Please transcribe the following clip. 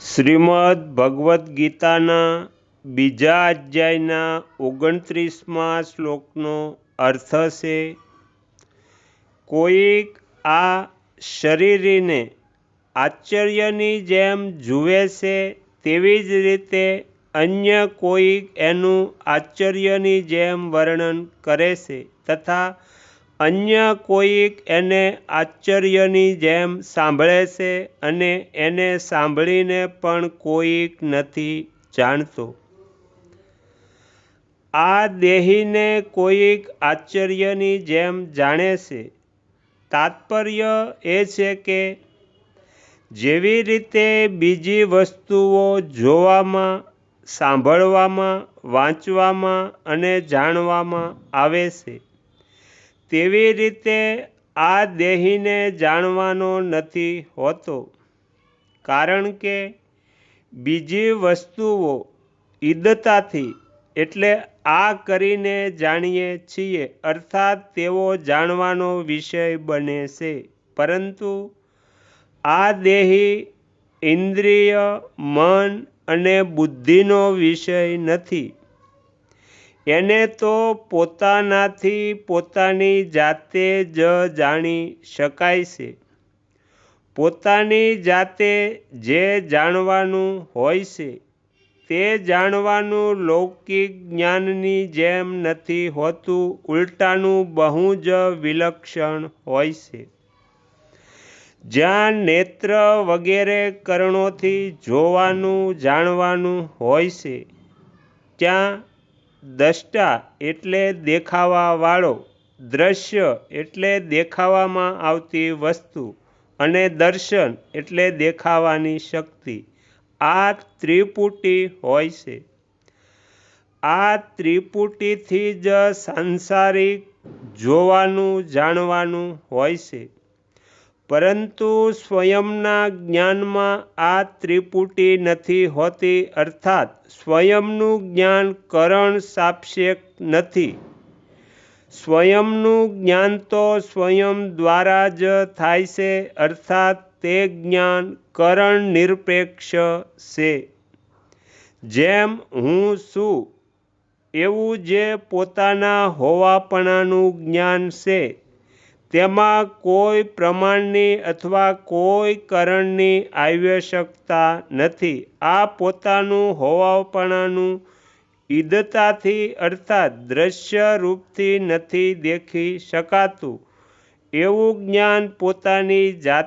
શ્રીમદ્ ભગવદ્ ગીતાના બીજા અધ્યાયના ઓગણત્રીસમાં શ્લોકનો અર્થ છે, કોઈક આ શરીરને આશ્ચર્યની જેમ જુએ છે તેવી જ રીતે અન્ય કોઈક એનું આશ્ચર્યની જેમ વર્ણન કરે છે તથા અન્ય કોઈક એને આશ્ચર્યની જેમ સાંભળે છે અને એને સાંભળીને પણ કોઈક નથી જાણતો. આ દેહીને કોઈક આશ્ચર્યની જેમ જાણે છે. તાત્પર્ય એ છે કે જેવી રીતે બીજી વસ્તુઓ જોવામાં, સાંભળવામાં, વાંચવામાં અને જાણવામાં આવે છે તેવી રીતે આ દેહીને જાણવાનો નથી હોતો. કારણ કે બીજી વસ્તુઓ ઈદતાથી એટલે આ કરીને જાણીએ છીએ, અર્થાત તેઓ જાણવાનો વિષય બને છે. પરંતુ આ દેહી ઇન્દ્રિય, મન અને બુદ્ધિનો વિષય નથી. એને તો પોતાનાથી પોતાની જાતે જ જાણી શકાય છે. પોતાની જાતે જે જાણવાનું હોય છે, તે જાણવાનું લૌકિક જ્ઞાનની જેમ નથી હોતું, ઉલટાનું બહુ જ વિલક્ષણ હોય છે. જ્યાં નેત્ર વગેરે કરણોથી જોવાનું, જાણવાનું હોય છે, ત્યાં દ્રષ્ટા એટલે દેખાવાવાળો, દ્રશ્ય એટલે દેખાવામાં આવતી વસ્તુ અને દર્શન એટલે દેખાવાની શક્તિ. આ ત્રિપુટી હોય છે. આ ત્રિપુટીથી જ સાંસારિક જોવાનું, જાણવાનું હોય છે. પરંતુ સ્વયંના જ્ઞાનમાં આ ત્રિપુટી નથી હોતી, અર્થાત સ્વયંનું જ્ઞાન કરણ સાપેક્ષ નથી. સ્વયંનું જ્ઞાન તો સ્વયં દ્વારા જ થાય છે, અર્થાત તે જ્ઞાન કરણ નિરપેક્ષ છે. જેમ હું છું, એવું જે પોતાના હોવાપણાનું જ્ઞાન છે તેમાં કોઈ પ્રમાણની અથવા કોઈ કરણની આવશ્યકતા નથી. આ પોતાનું હોવાપણાનું ઈદતાથી અર્થાત દ્રશ્ય રૂપથી નથી દેખી શકાતું. એવું જ્ઞાન પોતાની જાતે